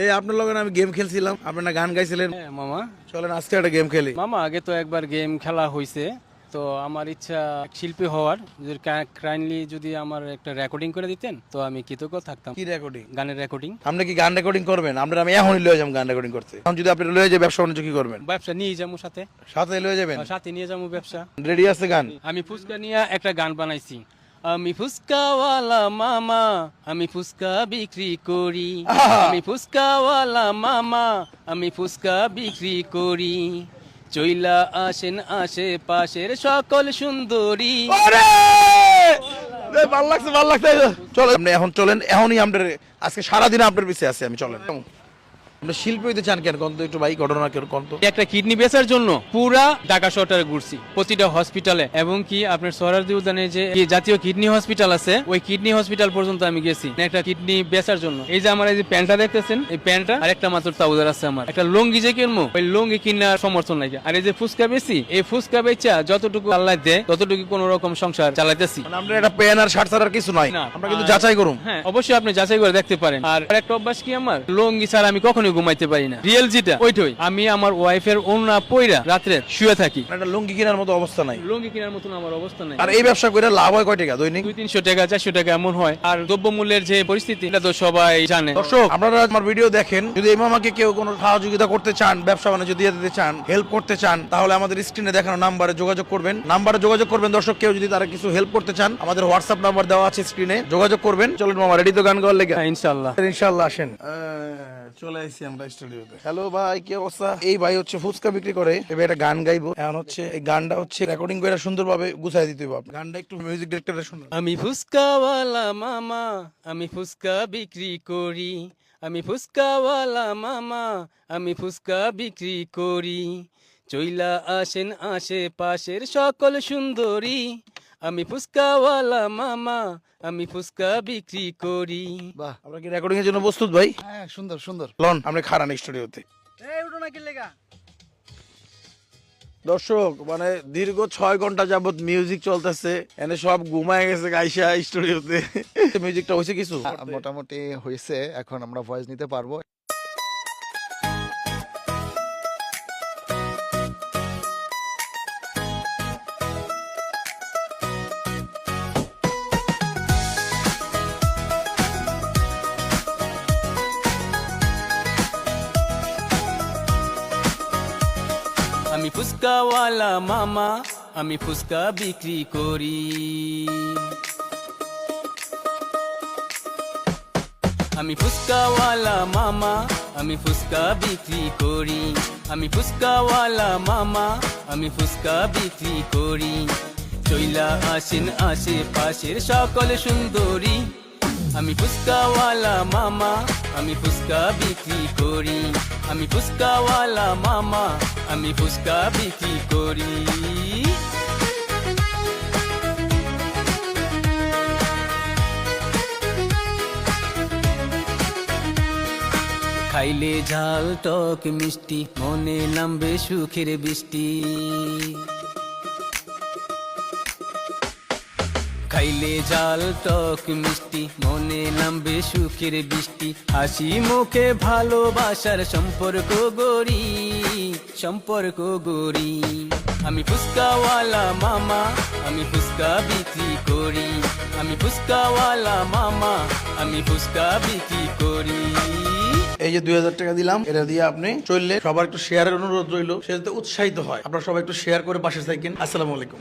এই আপনার লগে আমি গেম খেলছিলাম। আপনি না গান গাইছিলেন। হ্যাঁ মামা। চলেন আজকে একটা গেম খেলি। মামা আগে তো একবার গেম খেলা হয়েছে তো আমার ইচ্ছা শিল্পী হওয়ার যদি কাইন্ডলি যদি আমার একটা রেকর্ডিং করে দিতেন তো আমি কৃতজ্ঞ থাকতাম। কি রেকর্ডিং গানের রেকর্ডিং আপনি কি গান রেকর্ডিং করবেন? আমরা আমি এখনই লয়ে যাব গান রেকর্ডিং করতে। এখন যদি আপনি লয়ে যাবেন ব্যবসা বাণিজ্য কি করবেন? ব্যবসা নিয়ে যাব সাথে। সাথে লয়ে যাবেন? সাথে নিয়ে যাব ব্যবসা। রেডি আছে গান? আমি ফুচকা নিয়ে একটা গান বানাইছি। আমি ফুচকাওয়ালা মামা আমি ফুচকা বিক্রি করি। আমি ফুচকাওয়ালা মামা আমি ফুচকা বিক্রি করি। চইলা আসেন আশেপাশের সকল সুন্দরী। ভালো লাগছে ভালো লাগছে। চলো আপনি এখন চলেন এখনই আপনার আজকে সারাদিন আপনার পিছিয়ে আছে আমি চলেন। শিল্পী হইতে চান কেন? কন্ত একটু ভাই ঘটনা কেন কন্ত একটা কিডনি বেচার জন্য পুরা ঢাকা শহরটারে ঘুরছি প্রতিটা হসপিটালে এবং কি আপনার সরারদি উদ্যানে যে জাতীয় কিডনি হসপিটাল আছে ওই কিডনি হসপিটাল পর্যন্ত আমি গেছি একটা কিডনি বেচার জন্য। এই যে আমার এই যে প্যান্টটা দেখতেছেন এই প্যান্টটা আর একটা মাত্র তাউদার আছে আমার। একটা লুঙ্গি যে কিনবো ওই লুঙ্গি কিনার সমর্থন নাই আর এই যে ফুচকা বেশি এই ফুচকা বেচা যতটুকু আল্লাহ দেয় ততটুকু কোন রকম সংসার চালাইতেছি। মানে আমরা পেন আর শার্ট ছাড়া আর কিছু নাই। আমরা কিন্তু যাচাই করুম। হ্যাঁ অবশ্যই আপনি যাচাই করে দেখতে পারেন। আর একটা অভ্যাস কি আমার? লুঙ্গি ছাড়া আমি কখনোই ঘুমাইতে পারি না। রিয়েল যেটা ওইটাই। আমি আমার ওয়াইফের ওনা পইরা রাত্রে শুয়ে থাকি। মানে একটা লুঙ্গি কেনার মতো অবস্থা নাই। লুঙ্গি কেনার মতন আমার অবস্থা নাই। আর এই ব্যবসা করে লাভ হয় কয় টাকা দৈনিক? দুই তিনশো টাকা চারশো টাকা এমন হয়। আর দ্রব্যমূল্যের যে পরিস্থিতি এটা তো সবাই জানে। দর্শক আপনারা আমার ভিডিও দেখেন যদি এই মামাকে কেউ কোনো সহযোগিতা করতে চান ব্যবসা বাণিজ্য দিয়ে দিতে চান হেল্প করতে চান তাহলে আমাদের স্ক্রিনে দেখানো নাম্বারে যোগাযোগ করবেন। নাম্বারে যোগাযোগ করবেন দর্শক কেউ যদি তারা কিছু হেল্প করতে চান আমাদের হোয়াটসঅ্যাপ নাম্বার দেওয়া আছে স্ক্রিনে যোগাযোগ করবেন। চলুন মামা রেডি তো গান গাওয়ার লেগে। হ্যাঁ, ইনশাল্লাহ ইনশাল্লাহ আসেন। চলে আসছি আমরা স্টুডিওতে। হ্যালো ভাই কি অবস্থা? এই ভাই হচ্ছে ফুচকা বিক্রি করে এবার একটা গান গাইবো। এখন হচ্ছে এই গানটা হচ্ছে রেকর্ডিং করে সুন্দরভাবে গুছাই দিতে হবে। গানটা একটু মিউজিক ডিরেক্টরের শুনুন। আমি ফুচকাওয়ালা মামা আমি ফুচকা বিক্রি করি। আমি ফুচকাওয়ালা মামা আমি ফুচকা বিক্রি করি। চইলা আসেন আশেপাশের সকল সুন্দরী। আমি ফুচকাওয়ালা মামা আমি ফুচকা বিক্রি করি। বাহ আমরা কি রেকর্ডিং এর জন্য প্রস্তুত ভাই? হ্যাঁ সুন্দর সুন্দর। লন আমরা খারান স্টুডিওতে এই উঠো না কিলেগা দর্শক মানে দীর্ঘ ছয় ঘণ্টা যাবত মিউজিক চলতেছে এনে সব ঘুমায় গেছে গাইসা স্টুডিওতে মিউজিকটা হয়েছে কিছু? মোটামুটি হয়েছে এখন আমরা ভয়েস নিতে পারব। ফুচকাওয়ালা মামা, আমি ফুচকা বিক্রি করি। আমি ফুচকাওয়ালা মামা, আমি ফুচকা বিক্রি করি। আমি ফুচকাওয়ালা মামা, আমি ফুচকা বিক্রি করি। চইলা আসেন আশেপাশের সকল সুন্দরী। আমি ফুচকাওয়ালা মামা, আমি ফুচকা বিক্রি করি। আমি ফুচকাওয়ালা মামা, আমি ফুচকা বিক্রি করি। খাইলে ঝাল, টক, মিষ্টি, মনে নামবে সুখের বৃষ্টি। খাইলে জাল, টক মিষ্টি, মনে নামবে সুখের বৃষ্টি। হাসি মুখে ভালোবাসার সম্পর্ক গড়ি সম্পর্ক গড়ি। আমি ফুচকাওয়ালা মামা, আমি ফুচকা বিক্রি করি। আমি ফুচকাওয়ালা মামা, আমি ফুচকা বিক্রি করি। এই যে দুই হাজার টাকা দিলাম, এটা দিয়ে আপনি চললে সবার একটু শেয়ারের অনুরোধ রইল, সে যাতে উৎসাহিত হয়। আপনারা সবাই একটু শেয়ার করে পাশে থাকেন। আসসালামু আলাইকুম।